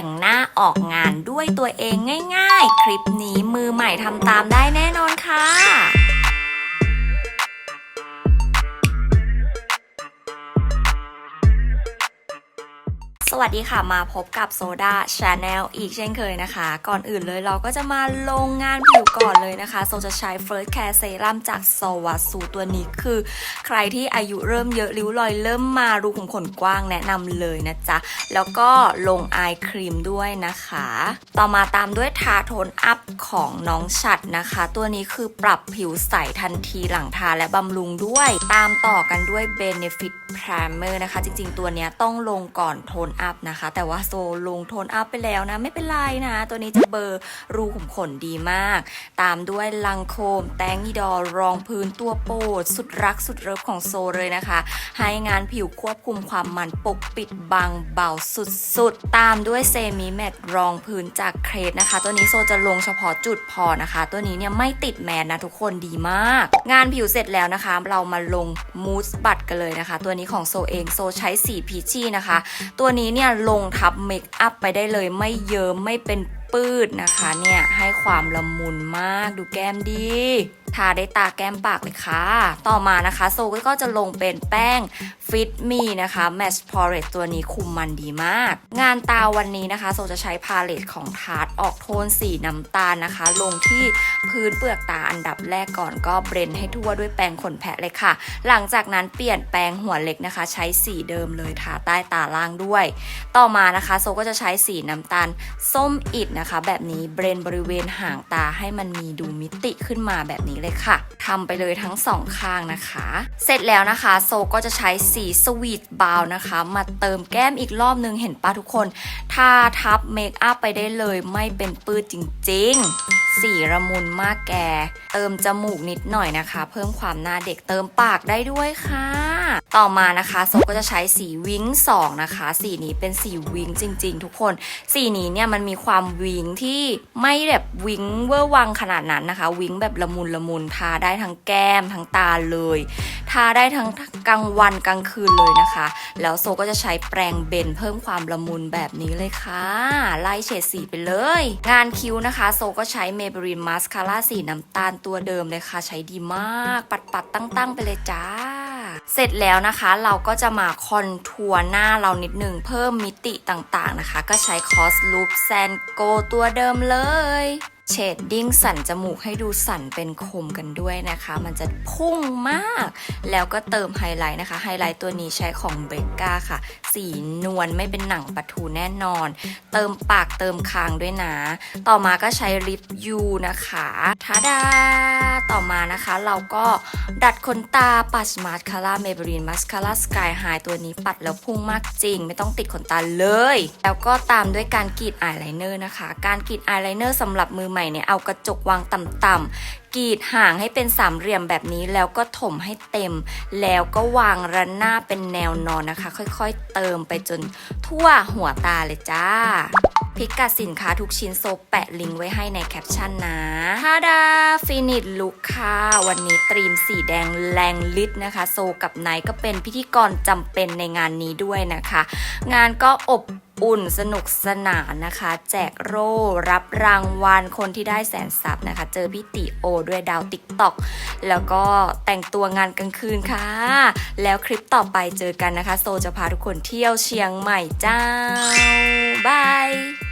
แต่งหน้าออกงานด้วยตัวเองง่าย ๆ คลิปนี้มือใหม่ทำตามได้แน่นอนค่ะ สวัสดีค่ะมาพบกับโซดาชาแนลอีกเช่นเคยนะคะ ก่อนอื่นเลยเราก็จะมาลงงานผิวก่อนเลยนะคะ โซจะใช้ First Care Serum จากโซวาสูตัวนี้คือ ใครที่อายุเริ่มเยอะริ้วรอยเริ่มมารูขุมขนกว้างแนะนำเลยนะจ๊ะ แล้วก็ลงอายครีมด้วยนะคะ ต่อมาตามด้วยทาโทนอัพของน้องฉัดนะคะ ตัวนี้คือปรับผิวใสทันทีหลังทาและบำรุงด้วย ตามต่อกันด้วย Benefit Primer นะคะ จริง ๆ ตัวนี้ต้องลงก่อนโทนอัพนะคะ แต่ว่าโซลงโทนอัพไปแล้วนะ ไม่เป็นไรนะ ตัวนี้จะเบอร์รูขุมขนดีมาก ตามด้วยลังโคม แตงอีดอรองพื้นตัวโปรด สุดรักสุดเลิฟของโซเลยนะคะ ให้งานผิวควบคุมความมันปกปิดบางเบาสุดๆ ตามด้วยเซมิแมตรองพื้นจากเครดนะคะ ตัวนี้โซจะลงเฉพาะจุดพอนะคะ ตัวนี้เนี่ยไม่ติดแมนนะทุกคนดีมาก งานผิวเสร็จแล้วนะคะ เรามาลงมูสบัตกันเลยนะคะ ตัวนี้ของโซเองโซใช้สีพีชี่นะคะ ตัวนี้เนี่ยลงทับเมคอัพไปได้เลยไม่เยิ้มไม่เป็นปืดนะคะเนี่ยให้ความละมุนมากดูแก้มดี ทาได้ตาแก้มปากเลยค่ะ ต่อมานะคะโซก็จะลงเป็นแป้ง Fit Me นะคะ Match Poreless ตัวนี้คุมมันดีมาก งานตาวันนี้นะคะ โซจะใช้พาเลตของทาร์ตออกโทนสีน้ำตาลนะคะ ลงที่พื้นเปลือกตาอันดับแรกก่อนก็เบรนให้ทั่วด้วยแปรงขนแพะเลยค่ะ หลังจากนั้นเปลี่ยนแปรงหัวเล็กนะคะ ใช้สีเดิมเลยทาใต้ตาล่างด้วย ต่อมานะคะโซก็จะใช้สีน้ำตาลส้มอิดนะคะ แบบนี้เบรนบริเวณหางตาให้มันมีดูมิติขึ้นมาแบบนี้เลยค่ะทำไปเลยทั้งสองข้างนะคะ เสร็จแล้วนะคะ โซก็จะใช้สีสวีทบาวนะคะ มาเติมแก้มอีกรอบนึงเห็นปะทุกคนทาทับเมคอัพไปได้เลยไม่เป็นปื้ดจริง ๆ สีระมุนมากแก เติมจมูกนิดหน่อยนะคะ เพิ่มความหน้าเด็กเติมปากได้ด้วยค่ะ ต่อมานะคะโซก็จะใช้สีวิงสองนะคะ สีนี้เป็นสีวิงจริง ๆ ทุกคน สีนี้เนี่ยมันมีความวิงที่ไม่แบบวิงเวอร์วังขนาดนั้นนะคะ วิงแบบละมุนละมุนทาได้ทั้งแก้มทั้งตาเลย ทาได้ทั้งกลางวันกลางคืนเลยนะคะ แล้วโซก็จะใช้แปรงเบนเพิ่มความละมุนแบบนี้เลยค่ะไล่เฉดสีไปเลย งานคิ้วนะคะ โซก็ใช้ Maybelline Mascara สีน้ำตาลตัวเดิมเลยค่ะ ใช้ดีมาก ปัดปัดๆตั้งๆ ไปเลยจ้าเสร็จแล้วนะคะเราก็จะมาคอนทัวร์หน้าเรานิดนึงเพิ่มมิติต่างๆนะคะ ก็ใช้คอสลูปแซนโกตัวเดิมเลย เชดดิ้งสันจมูกให้ดูสันเป็นคมกันด้วยนะคะ มันจะพุ่งมาก แล้วก็เติมไฮไลท์นะคะ ไฮไลท์ตัวนี้ใช้ของเบกก้าค่ะ สีนวลไม่เป็นหนังปลาทูแน่นอน เติมปากเติมคางด้วยนะ ต่อมาก็ใช้ลิปยูนะคะทาดา ต่อมานะคะ เราก็ดัดขนตาปัดสมาร์ทคาร่าเมเบรีนมัสคาร่าสกายไฮตัวนี้ปัดแล้วพุ่งมากจริง ไม่ต้องติดขนตาเลย แล้วก็ตามด้วยการกรีดอายไลเนอร์นะคะ การกรีดอายไลเนอร์สำหรับมือใหม่เนี่ยเอากระจกวางต่ำๆกรีดห่างให้เป็นสามเหลี่ยมแบบนี้แล้วก็ถมให้เต็ม แล้วก็วางระนาบเป็นแนวนอนนะคะ ค่อยๆเติมไปจนทั่วหัวตาเลยจ้าพิกัดสินค้าทุกชิ้นโซแปะลิงก์ไว้ให้ในแคปชั่นนะฮาดาฟินิชลุคค่ะวันนี้ตรีมสีแดงแรงลิตนะคะ โซกับไนก็เป็นพิธีกรจำเป็นในงานนี้ด้วยนะคะ งานก็อบ อุ่นสนุกสนานนะคะ แจกโร่รับรางวัลคนที่ได้แสนซับนะคะ เจอพี่ติโอด้วยดาวติ๊กต็อกแล้วก็แต่งตัวงานกลางคืนค่ะ แล้วคลิปต่อไปเจอกันนะคะ โซจะพาทุกคนเที่ยวเชียงใหม่เจ้าบาย